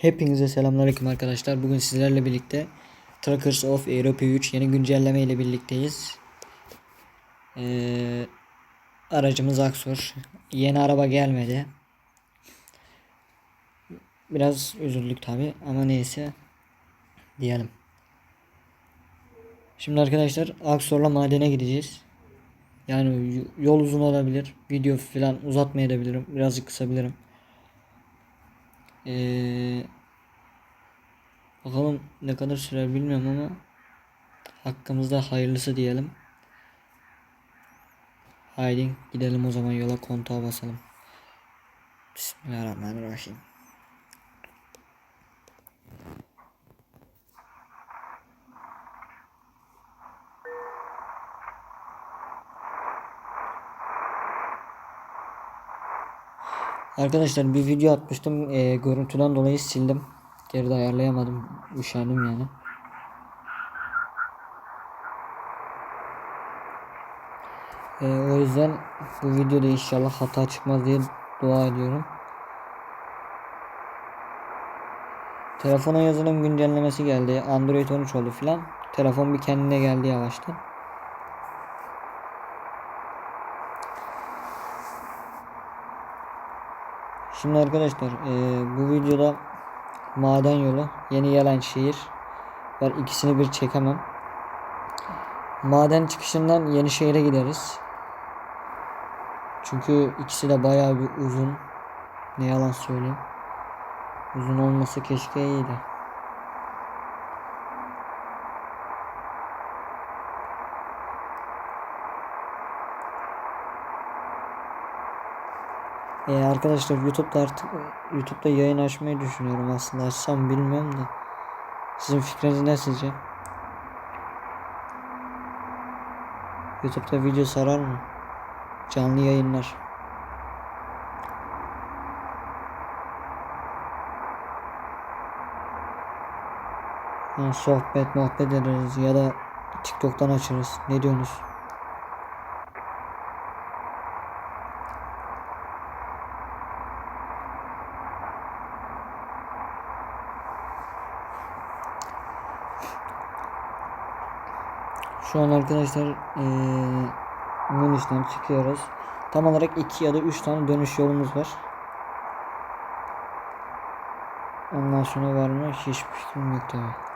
Hepinize selamünaleyküm arkadaşlar. Bugün sizlerle birlikte Trackers of Europa 3 yeni güncelleme ile birlikteyiz. Ee, aracımız Aksor. Yeni araba gelmedi. Biraz üzüldük tabi ama neyse diyelim. Şimdi arkadaşlar Aksor'la madene gideceğiz. Yani yol uzun olabilir. Video falan uzatmayabilirim. Birazcık kısabilirim. Ee, ne kadar sürer bilmiyorum ama hakkımızda hayırlısı diyelim. Haydi gidelim o zaman yola kontağa basalım. Bismillahirrahmanirrahim. Arkadaşlar bir video atmıştım. Ee, görüntüden dolayı sildim. Geri de ayarlayamadım. Üşendim yani. Ee, o yüzden bu videoda inşallah hata çıkmaz diye dua ediyorum. Telefona yazılım güncellemesi geldi. Android 13 oldu filan. Telefon bir kendine geldi yavaştan. Şimdi arkadaşlar eee, bu videoda maden yolu, yeni gelen şehir var. İkisini bir çekemem. Maden çıkışından yeni şehire gideriz. Çünkü ikisi de bayağı bir uzun. Ne yalan söyleyeyim. Uzun olması keşke iyiydi. Ee, arkadaşlar YouTube'da artık YouTube'da yayın açmayı düşünüyorum aslında açsam bilmiyorum da sizin fikriniz ne sizce? YouTube'da video sarar mı? Canlı yayınlar. Ha, sohbet muhabbet ederiz ya da TikTok'tan açarız. Ne diyorsunuz? Şu an arkadaşlar eee Münih'ten çıkıyoruz. Tam olarak 2 ya da 3 tane dönüş yolumuz var. Ondan sonra var mı? Hiçbir fikrim yok tabi.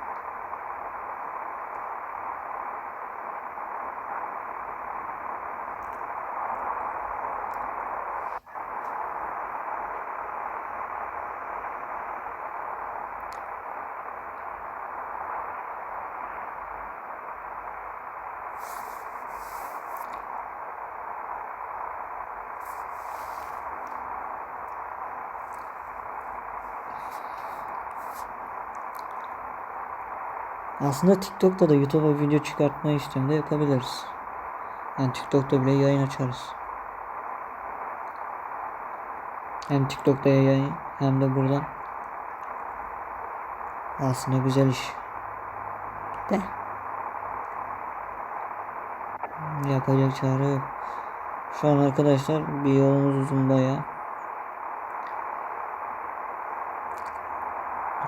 Aslında TikTok'ta da YouTube'a video çıkartmayı istiyorum da yapabiliriz. Yani TikTok'ta bile yayın açarız. Hem TikTok'ta yayın hem de buradan. Aslında güzel iş. De. Yapacak çare yok. Şu an arkadaşlar bir yolumuz uzun bayağı.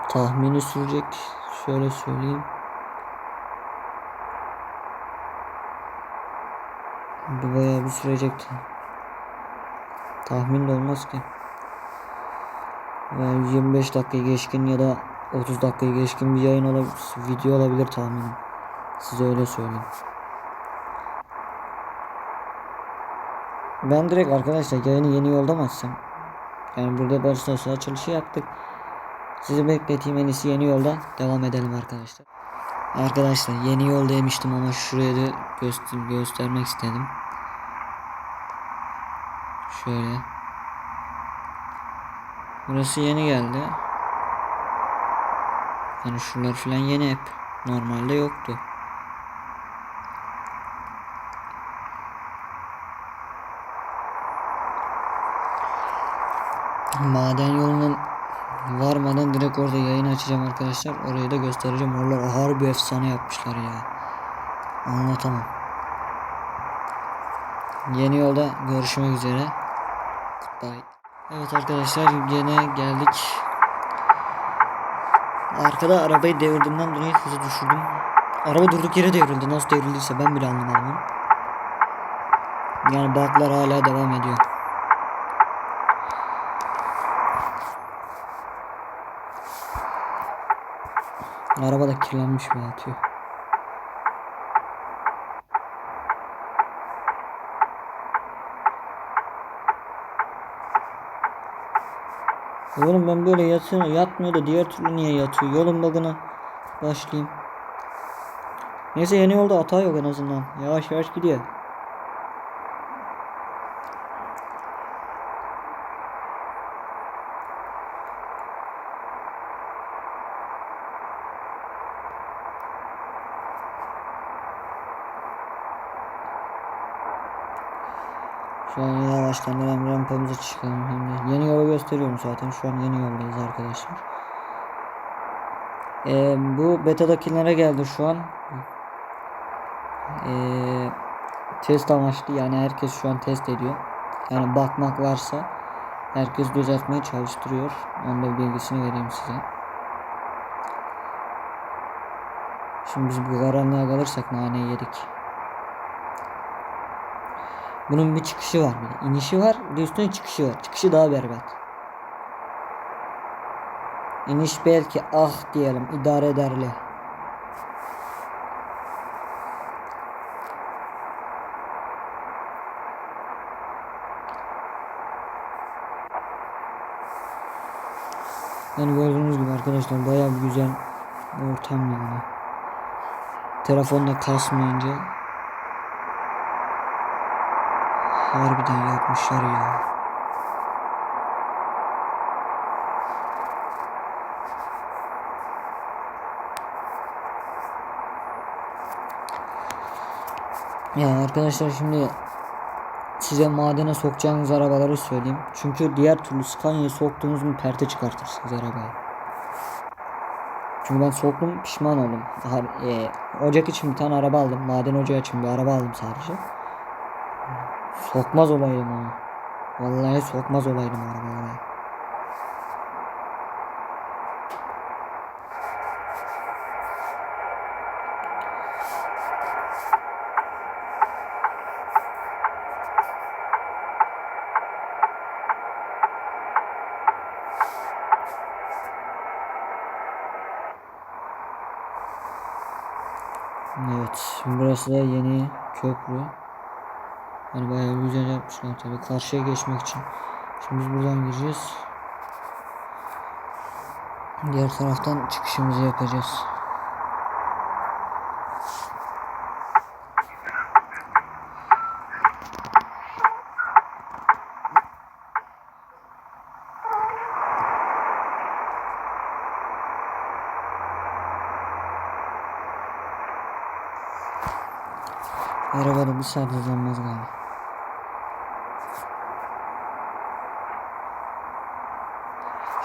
Tahmini sürecek. Şöyle söyleyeyim. Bu bayağı bir sürecekti. Tahmin de olmaz ki. Yani 25 dakika geçkin ya da 30 dakika geçkin bir yayın olabilir, video olabilir tahminim. Size öyle söyleyeyim. Ben direkt arkadaşlar yayını yeni yolda mı açsam? Yani burada başta açılışı yaptık. Sizi bekleteyim en iyisi yeni yolda devam edelim arkadaşlar. Arkadaşlar yeni yol demiştim ama şuraya da göster göstermek istedim. Şöyle. Burası yeni geldi. Yani şuralar falan yeni hep. Normalde yoktu. Maden yolunun varmadan direkt orada yayın açacağım arkadaşlar. Orayı da göstereceğim. Oralar harbi efsane yapmışlar ya. Anlatamam. Yeni yolda görüşmek üzere. Goodbye. Evet arkadaşlar gene geldik. Arkada arabayı devirdiğimden dolayı hızı düşürdüm. Araba durduk yere devrildi. Nasıl devrildiyse ben bile anlamadım. Yani baklar hala devam ediyor. Araba da kirlenmiş bir atıyor. Oğlum ben böyle yatıyor, yatmıyor da diğer türlü niye yatıyor? Yolun bug'ına başlayayım. Neyse yeni yolda hata yok en azından. Yavaş yavaş gidiyor. An yavaştan hemen rampamıza çıkalım. Hem de yeni yolu gösteriyorum zaten. Şu an yeni yoldayız arkadaşlar. Ee, bu betadakilere geldi şu an. Ee, test amaçlı yani herkes şu an test ediyor. Yani bakmak varsa herkes düzeltmeye çalıştırıyor. Onun da bilgisini vereyim size. Şimdi biz bu karanlığa kalırsak naneyi yedik. Bunun bir çıkışı var bir. İnişi var bir üstüne çıkışı var. Çıkışı daha berbat. İniş belki ah diyelim idare ederli. Yani gördüğünüz gibi arkadaşlar bayağı bir güzel ortam yani. Telefonda kasmayınca harbiden yapmışlar ya. Ya arkadaşlar şimdi size madene sokacağınız arabaları söyleyeyim. Çünkü diğer türlü Scania'ya soktuğunuz mu perte çıkartırsınız arabayı. Çünkü ben soktum pişman oldum. E, ocak için bir tane araba aldım. Maden ocağı için bir araba aldım sadece. Sokmaz olaydım onu. Vallahi sokmaz olaydım arabalara. Evet, burası da yeni köprü. Yani bayağı güzel yapmışlar tabii karşıya geçmek için. Şimdi biz buradan gireceğiz. Diğer taraftan çıkışımızı yapacağız. Arabada bir saat hızlanmaz galiba.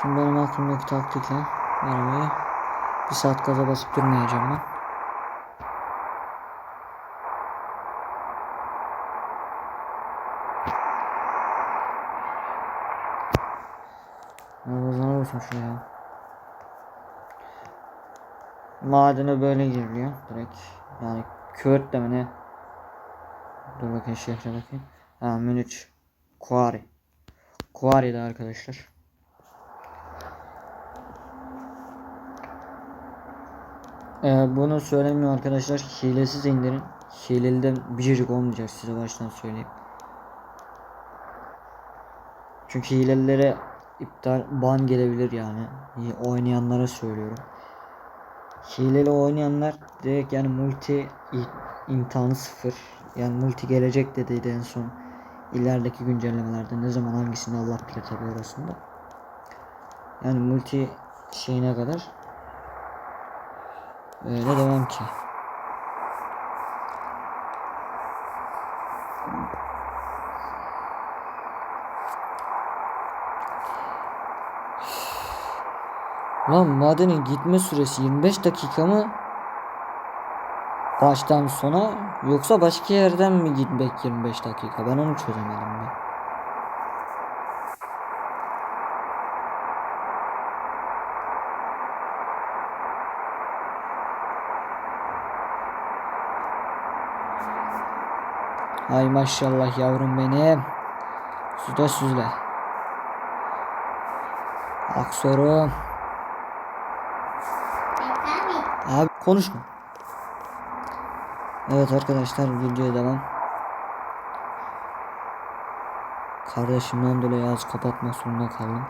Şimdi benim aklımdaki taktikle arabayı bir saat gaza basıp durmayacağım ben. Ramazan olsun şuraya. Madene böyle giriliyor direkt. Yani Kürt de mi ne? Dur bakayım şehre bakayım. Ha Münich. Kuari. Kuari'de arkadaşlar. Ee, bunu söylemiyor arkadaşlar. Hilesiz indirin. Hileliden biricik olmayacak size baştan söyleyeyim. Çünkü hilelilere iptal ban gelebilir yani. Oynayanlara söylüyorum. Hileli oynayanlar direkt yani multi imtihanı sıfır. Yani multi gelecek dediydi en son. ilerideki güncellemelerde ne zaman hangisini Allah bilir tabi orasında. Yani multi şeyine kadar öyle devam ki. Lan madenin gitme süresi 25 dakika mı? Baştan sona yoksa başka yerden mi gitmek 25 dakika? Ben onu çözemedim ben. Ay maşallah yavrum benim. Süzle süzle. Aksorum. Abi konuşma. Evet arkadaşlar videoya devam. Kardeşimden dolayı az kapatmak zorunda kaldım.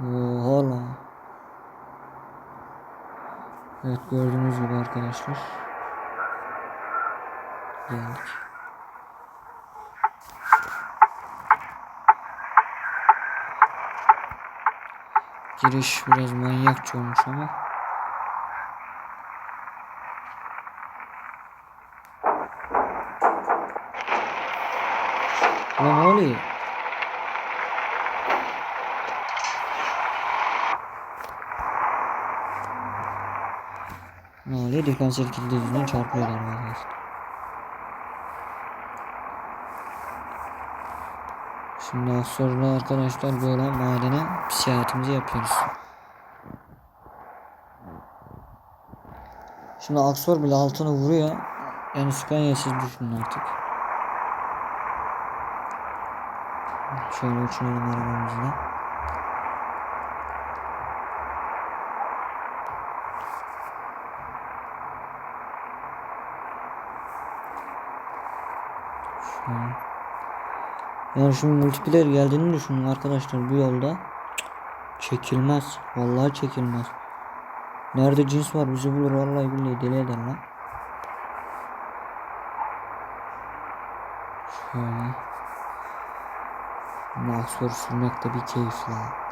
Oha lan. Evet gördüğünüz gibi arkadaşlar. Geldik. Giriş biraz manyakça olmuş ama. Lan ne oluyor? Oluyor? Diferansiyel kilit yüzünden çarpıyorlar arkadaşlar. Şimdi sonra arkadaşlar böyle madene seyahatimizi yapıyoruz. Şimdi Aksor bile altına vuruyor. Yani Scania siz düşünün artık. Şöyle uçuralım arabamızla. Yani şimdi multiplayer geldiğini düşünün arkadaşlar bu yolda. Çekilmez. Vallahi çekilmez. Nerede cins var bizi bulur vallahi billahi deli eder lan. Şöyle. Maxwell sürmek de bir keyif la.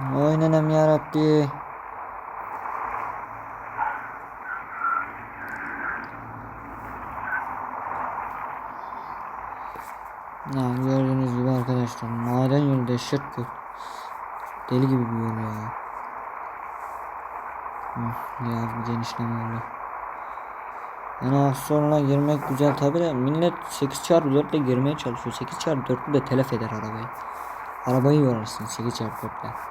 Oy nenem yarabbi. Ya gördüğünüz gibi arkadaşlar maden yolu dehşet kötü. Deli gibi bir yol ya. Ya bir genişleme oldu. Yani sonra girmek güzel tabi de millet 8 çarpı 4 ile girmeye çalışıyor. 8 çarpı 4 de telef eder arabayı. Arabayı yorarsın 8 çarpı 4 ile.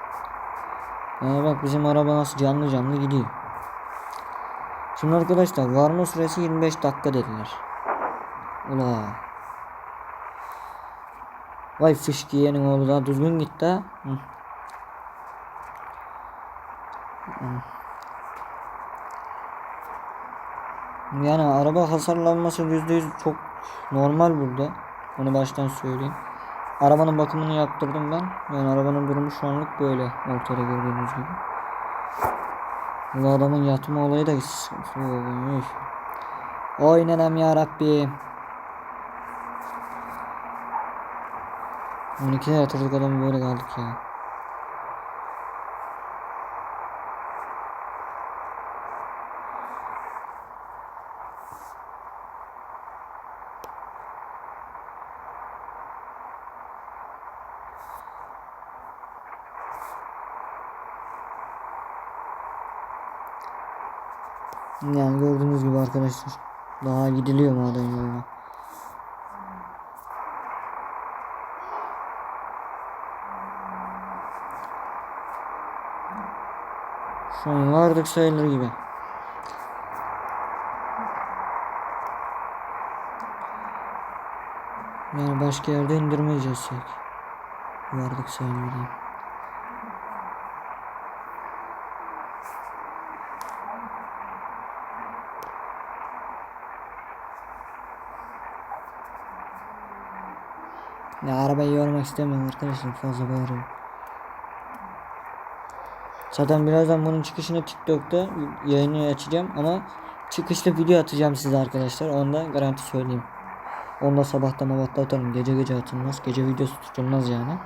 Yani bak bizim araba nasıl canlı canlı gidiyor. Şimdi arkadaşlar varma süresi 25 dakika dediler. Ula. Vay fışkiyenin oğlu da düzgün gitti ha. Yani araba hasarlanması %100 çok normal burada. Onu baştan söyleyeyim. Arabanın bakımını yaptırdım ben. Yani arabanın durumu şu anlık böyle ortada gördüğünüz gibi. Bu adamın yatma olayı da sıkıntı olmuş. Oy nenem ya Rabbim. 12'de yatırdık adamı böyle kaldık ya. Yani gördüğünüz gibi arkadaşlar daha gidiliyor maden yoluna. Şu an vardık sayılır gibi. Yani başka yerde indirmeyeceğiz. Vardık sayılır gibi. Ya arabayı yormak istemiyorum arkadaşlar fazla bağırıyor. Zaten birazdan bunun çıkışını TikTok'ta yayını açacağım ama çıkışta video atacağım size arkadaşlar. Onda garanti söyleyeyim. Onda sabahta mabahta atarım. Gece gece atılmaz. Gece videosu tutulmaz yani.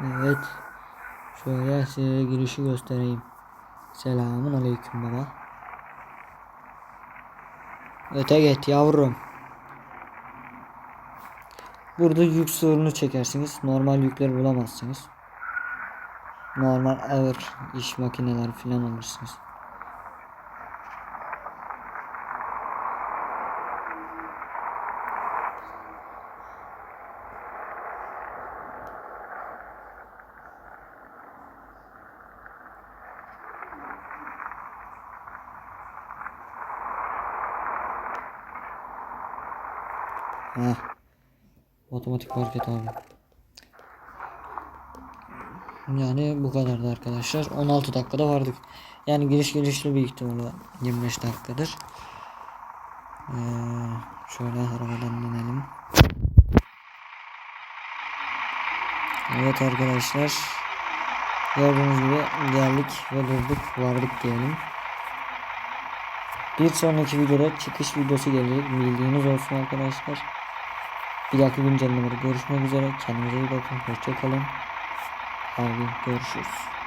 Evet. Şöyle size girişi göstereyim. Selamun aleyküm baba. Öte git yavrum. Burada yük sorunu çekersiniz. Normal yükleri bulamazsınız. Normal ağır iş makineleri falan alırsınız. Otomatik market abi. Yani bu kadardı arkadaşlar. 16 dakikada vardık. Yani giriş gelişli bir ihtimalle 25 dakikadır. Ee, şöyle arabadan inelim. Evet arkadaşlar. Gördüğünüz gibi geldik ve durduk vardık diyelim. Bir sonraki videoda çıkış videosu gelecek. Bildiğiniz olsun arkadaşlar. Bir dahaki güncellemede görüşmek üzere. Kendinize iyi bakın. Hoşçakalın. Abi görüşürüz.